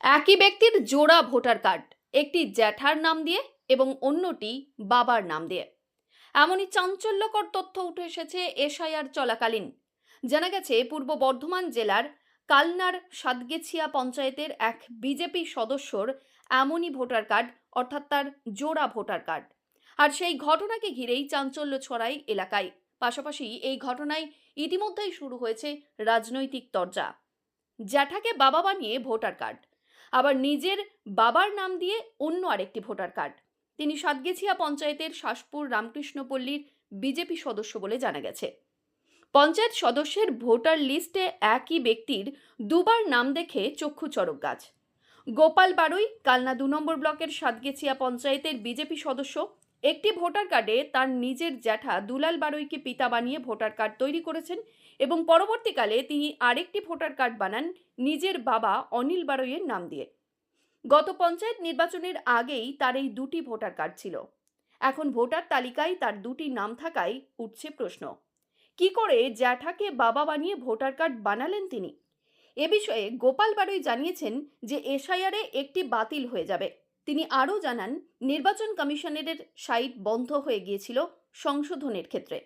একই ব্যক্তির জোড়া ভোটার কার্ড, একটি জ্যাঠার নাম দিয়ে এবং অন্যটি বাবার নাম দিয়ে। এমনই চাঞ্চল্যকর তথ্য উঠে এসেছে এসআইআর চলাকালীন। জানা গেছে, পূর্ব বর্ধমান জেলার কালনার সাতগেছিয়া পঞ্চায়েতের এক বিজেপি সদস্যর এমনই ভোটার কার্ড, অর্থাৎ তার জোড়া ভোটার কার্ড। আর সেই ঘটনাকে ঘিরেই চাঞ্চল্য ছড়ায় এলাকায়। পাশাপাশি এই ঘটনায় ইতিমধ্যেই শুরু হয়েছে রাজনৈতিক তরজা। জ্যাঠাকে বাবা বানিয়ে ভোটার কার্ড। আবার নিজের বাবার নাম দিয়ে অন্য আরেকটি ভোটার কার্ড। তিনি সাতগেছিয়া পঞ্চায়েতের শাসপুর রামকৃষ্ণপল্লীর বিজেপি সদস্য বলে জানা গেছে। পঞ্চায়েত সদস্যের ভোটার লিস্টে একই ব্যক্তির দুবার নাম দেখে চক্ষু চড়ক গাছ। গোপাল বারুই, কালনা দু নম্বর ব্লকের সাতগেছিয়া পঞ্চায়েতের বিজেপি সদস্য, একটি ভোটার কার্ডে তার নিজের জ্যাঠা দুলাল বারুইকে পিতা বানিয়ে ভোটার কার্ড তৈরি করেছেন এবং পরবর্তীকালে তিনি আরেকটি ভোটার কার্ড বানান নিজের বাবা অনিল বারৈয়ের নাম দিয়ে। গত পঞ্চায়েত নির্বাচনের আগেই তার এই দুটি ভোটার কার্ড ছিল। এখন ভোটার তালিকায় তার দুটি নাম থাকায় উঠছে প্রশ্ন। কি করে জ্যাঠাকে বাবা বানিয়ে ভোটার কার্ড বানালেন তিনি? এ বিষয়ে গোপাল বারুই জানিয়েছেন যে এসআইআরে একটি বাতিল হয়ে যাবে। তিনি আরও জানান, নির্বাচন কমিশনারের সাইট বন্ধ হয়ে গিয়েছিল সংশোধনের ক্ষেত্রে।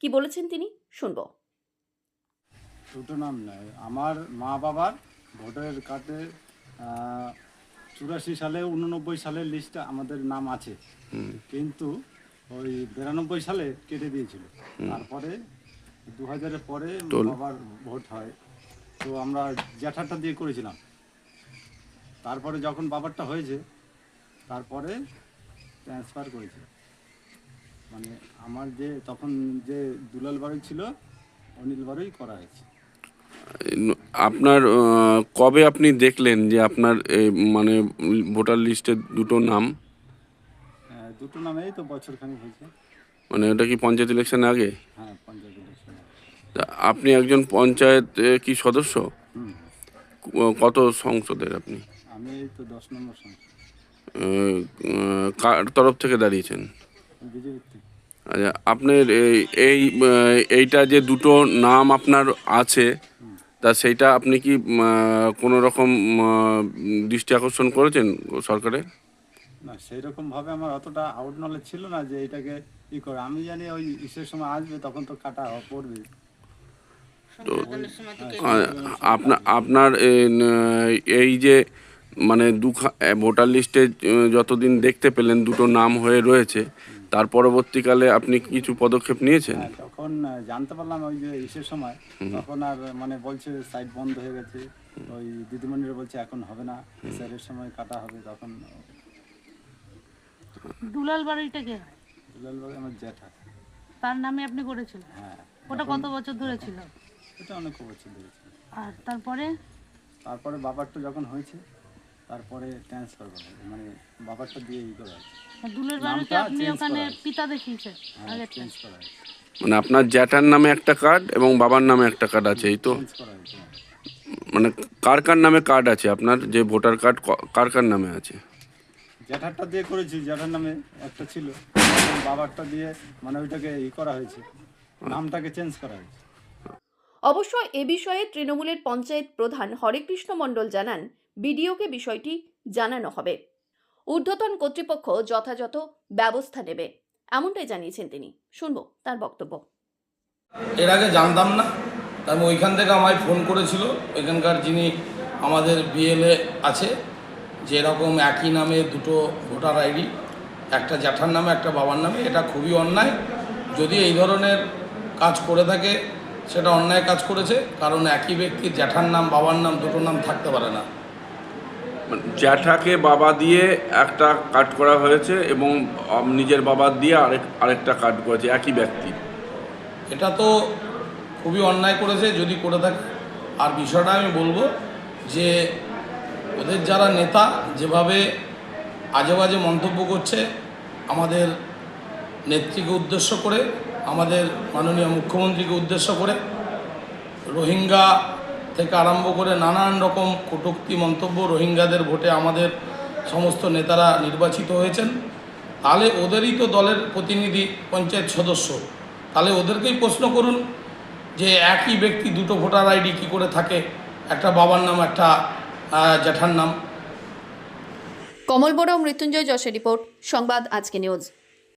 কি বলেছেন তিনি? শুনব। দুটো নাম নেয়। আমার মা বাবার ভোটার কার্ডে চুরাশি সালে উননব্বই সালের লিস্টে আমাদের নাম আছে। কিন্তু ওই বিরানব্বই সালে কেটে দিয়েছিল। তারপরে দু হাজারের পরে বাবার ভোট হয়। তো আমরা জ্যাঠাটা দিয়ে করেছিলাম। তারপরে যখন বাবারটা হয়েছে তারপরে ট্রান্সফার করেছে। মানে আমার যে তখন যে দুলাল বাড়ি ছিল অনিল বাড়ি করা হয়েছে। আপনার কবে আপনি দেখলেন যে আপনার মানে ভোটার লিস্টে দুটো নাম? হ্যাঁ, দুটো নামেই তো বছর খানিক হয়েছে। মানে ওটা কি পঞ্চায়েত ইলেকশন আগে? হ্যাঁ পঞ্চায়েত ইলেকশনে তা আপনি একজন পঞ্চায়েত কি সদস্য? কত সংসদের আপনি? আমি তো নম্বর কার তরফ থেকে দাঁড়িয়েছেন। আচ্ছা আপনার এই এইটা যে দুটো নাম আপনার আছে তা সেইটা আপনি কি কোনো রকম দৃষ্টি আকর্ষণ করেছেন সরকারে না সেই রকম ভাবে আমার অতটা আউট নলেজ ছিল না যে এটাকে ই করে। আমি জানি ওই ইসের সময় আসবে তখন তো কাটা পড়বে। আপনার আপনার এই এই যে মানে দু ভোটার লিস্টে যতদিন দেখতে পেলেন দুটো নাম হয়ে রয়েছে তার পরবর্তীকালে আপনি কিছু পদক্ষেপ নিয়েছেন? আহ, জানতে পারলাম ওই যে ইসের সময় তখন আর মানে বলছে সাইট বন্ধ হয়ে গেছে ওই দিদিমণিরা বলছে এখন হবে না স্যারের সময় কাটা হবে তখন। দুলাল বাড়িটা কে দুলাল বাড়ি আমার জ্যাঠা। তার নামে আপনি করেছিলেন? হ্যাঁ। ওটা কত বছর ধরে ছিল? এটা অনেক বছর ধরেছে আর তারপরে? তারপরে বাবারটা যখন হয়েছে তারপরে ট্রান্সফার করা মানে বাবারটা দিয়ে ই করা দুলের বাড়িতে আপনি ওখানে পিতা দেখিয়েছেন হ্যাঁ আগে করা হয়েছে। মানে আপনার জ্যাঠার নামে একটা কার্ড এবং বাবার নামে একটা কার্ড আছে এই তো? করা হয়েছে মানে কার কার নামে কার্ড আছে? আপনার যে ভোটার কার্ড কার কার নামে আছে? জ্যাঠারটা দিয়ে করেছি জ্যাঠার নামে একটা ছিল। বাবারটা দিয়ে মানে ওইটাকে ই করা হয়েছে। নামটাকে চেঞ্জ করা হয়েছে। অবশ্য এ বিষয়ে তৃণমূলের পঞ্চায়েত প্রধান হরেকৃষ্ণ মণ্ডল জানান বিডিওকে বিষয়টি জানানো হবে। ঊর্ধ্বতন কর্তৃপক্ষ যথাযথ ব্যবস্থা নেবে। এমনটাই জানিয়েছেন তিনি। শুনব তার বক্তব্য। এর আগে জানতাম না। আমি ওইখান থেকে আমায় ফোন করেছিল। এখানকার যিনি আমাদের বিএলএ আছে, যে এরকম একই নামে দুটো ভোটার আইডি, একটা জ্যাঠার নামে, একটা বাবার নামে, এটা খুবই অন্যায়। যদি এই ধরনের কাজ করে থাকে, সেটা অন্যায় কাজ করেছে, কারণ একই ব্যক্তির জ্যাঠার নাম, বাবার নাম, দুটো নাম থাকতে পারে না। মানে জ্যাঠাকে বাবা দিয়ে একটা কার্ড করা হয়েছে এবং নিজের বাবা দিয়ে আরেক, আরেকটা কার্ড করেছে, একই ব্যক্তি। এটা তো খুবই অন্যায় করেছে, যদি করে থাকে। আর বিষয়টা আমি বলব যে, ওদের যারা নেতা যেভাবে আজে বাজে মন্তব্য করছে, আমাদের নেত্রীকে উদ্দেশ্য করে, আমাদের মাননীয় মুখ্যমন্ত্রীকে উদ্দেশ্য করে, রোহিঙ্গা থেকে আরম্ভ করে নানান রকম কটুক্তি, মন্তব্য রোহিঙ্গাদের ভোটে আমাদের সমস্ত নেতারা নির্বাচিত হয়েছেন। তাহলে ওদেরই তো দলের প্রতিনিধি পঞ্চায়েত সদস্য। তাহলে ওদেরকেই প্রশ্ন করুন যে একই ব্যক্তি দুটো ভোটার আইডি কী করে থাকে? একটা বাবার নাম, একটা জ্যাঠার নাম। কমল ও মৃত্যুঞ্জয় যশের রিপোর্ট, সংবাদ আজকে নিউজ।